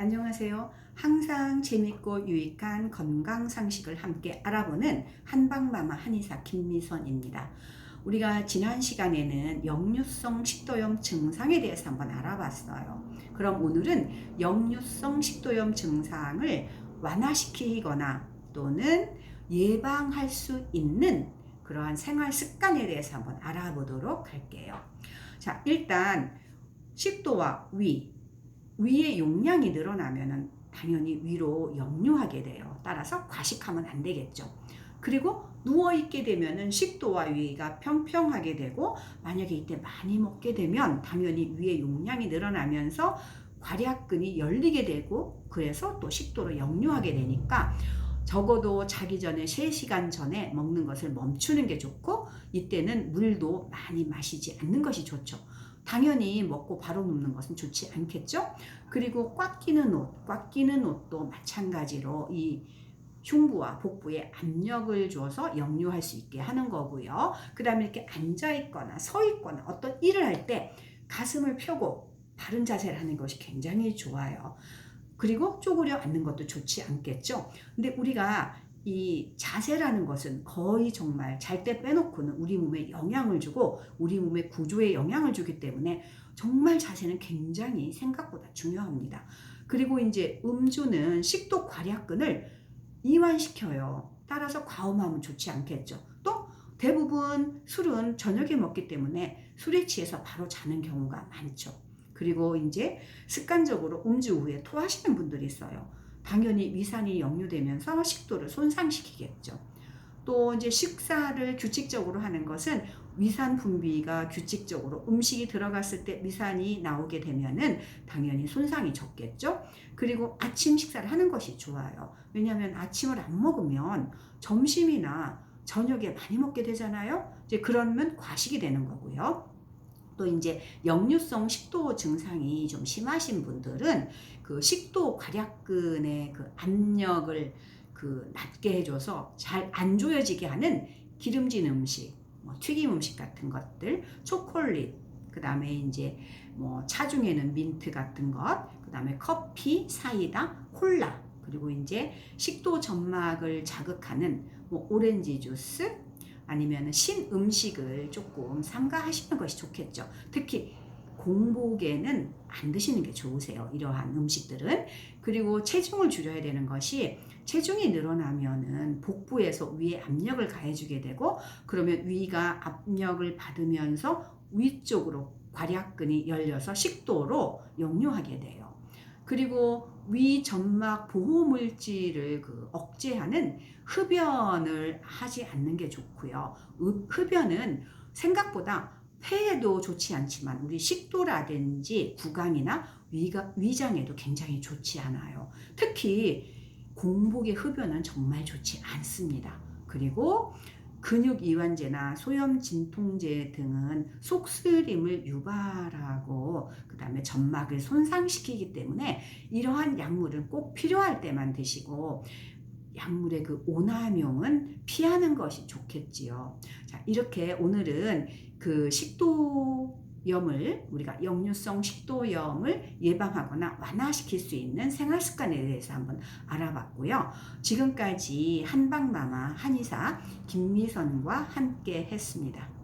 안녕하세요. 항상 재밌고 유익한 건강 상식을 함께 알아보는 한방마마 한의사 김미선입니다. 우리가 지난 시간에는 역류성 식도염 증상에 대해서 한번 알아봤어요. 그럼 오늘은 역류성 식도염 증상을 완화시키거나 또는 예방할 수 있는 그러한 생활 습관에 대해서 한번 알아보도록 할게요. 자, 일단 식도와 위, 위의 용량이 늘어나면은 당연히 위로 역류하게 돼요. 따라서 과식하면 안 되겠죠. 그리고 누워 있게 되면은 식도와 위가 평평하게 되고 만약에 이때 많이 먹게 되면 당연히 위의 용량이 늘어나면서 괄약근이 열리게 되고 그래서 또 식도로 역류하게 되니까 적어도 자기 전에 3시간 전에 먹는 것을 멈추는 게 좋고 이때는 물도 많이 마시지 않는 것이 좋죠. 당연히 먹고 바로 눕는 것은 좋지 않겠죠? 그리고 꽉 끼는 옷, 꽉 끼는 옷도 마찬가지로 이 흉부와 복부에 압력을 줘서 역류할 수 있게 하는 거고요. 그 다음에 이렇게 앉아 있거나 서 있거나 어떤 일을 할 때 가슴을 펴고 바른 자세를 하는 것이 굉장히 좋아요. 그리고 쪼그려 앉는 것도 좋지 않겠죠? 근데 우리가 이 자세라는 것은 거의 정말 잘 때 빼놓고는 우리 몸에 영향을 주고 우리 몸의 구조에 영향을 주기 때문에 정말 자세는 굉장히 생각보다 중요합니다. 그리고 이제 음주는 식도 괄약근을 이완시켜요. 따라서 과음하면 좋지 않겠죠. 또 대부분 술은 저녁에 먹기 때문에 술에 취해서 바로 자는 경우가 많죠. 그리고 이제 습관적으로 음주 후에 토하시는 분들이 있어요. 당연히 위산이 역류되면서 식도를 손상시키겠죠. 또 이제 식사를 규칙적으로 하는 것은 위산 분비가 규칙적으로 음식이 들어갔을 때 위산이 나오게 되면은 당연히 손상이 적겠죠. 그리고 아침 식사를 하는 것이 좋아요. 왜냐하면 아침을 안 먹으면 점심이나 저녁에 많이 먹게 되잖아요. 이제 그러면 과식이 되는 거고요. 또 이제 역류성 식도 증상이 좀 심하신 분들은 그 식도 괄약근의 그 압력을 그 낮게 해줘서 잘 안 조여지게 하는 기름진 음식, 뭐 튀김 음식 같은 것들, 초콜릿, 그 다음에 이제 뭐 차 중에는 민트 같은 것, 그 다음에 커피, 사이다, 콜라, 그리고 이제 식도 점막을 자극하는 뭐 오렌지 주스, 아니면 신 음식을 조금 삼가하시는 것이 좋겠죠. 특히 공복에는 안 드시는 게 좋으세요. 이러한 음식들은. 그리고 체중을 줄여야 되는 것이 체중이 늘어나면은 복부에서 위에 압력을 가해주게 되고 그러면 위가 압력을 받으면서 위쪽으로 괄약근이 열려서 식도로 역류하게 돼요. 그리고 위 점막 보호 물질을 그 억제하는 흡연을 하지 않는 게 좋고요. 흡연은 생각보다 폐에도 좋지 않지만 우리 식도라든지 구강이나 위가, 위장에도 굉장히 좋지 않아요. 특히 공복의 흡연은 정말 좋지 않습니다. 그리고 근육 이완제나 소염 진통제 등은 속쓰림을 유발하고 그다음에 점막을 손상시키기 때문에 이러한 약물은 꼭 필요할 때만 드시고 약물의 그 오남용은 피하는 것이 좋겠지요. 자, 이렇게 오늘은 그 식도 염을 우리가 역류성 식도염을 예방하거나 완화시킬 수 있는 생활 습관에 대해서 한번 알아봤고요. 지금까지 한방마마 한의사 김미선과 함께 했습니다.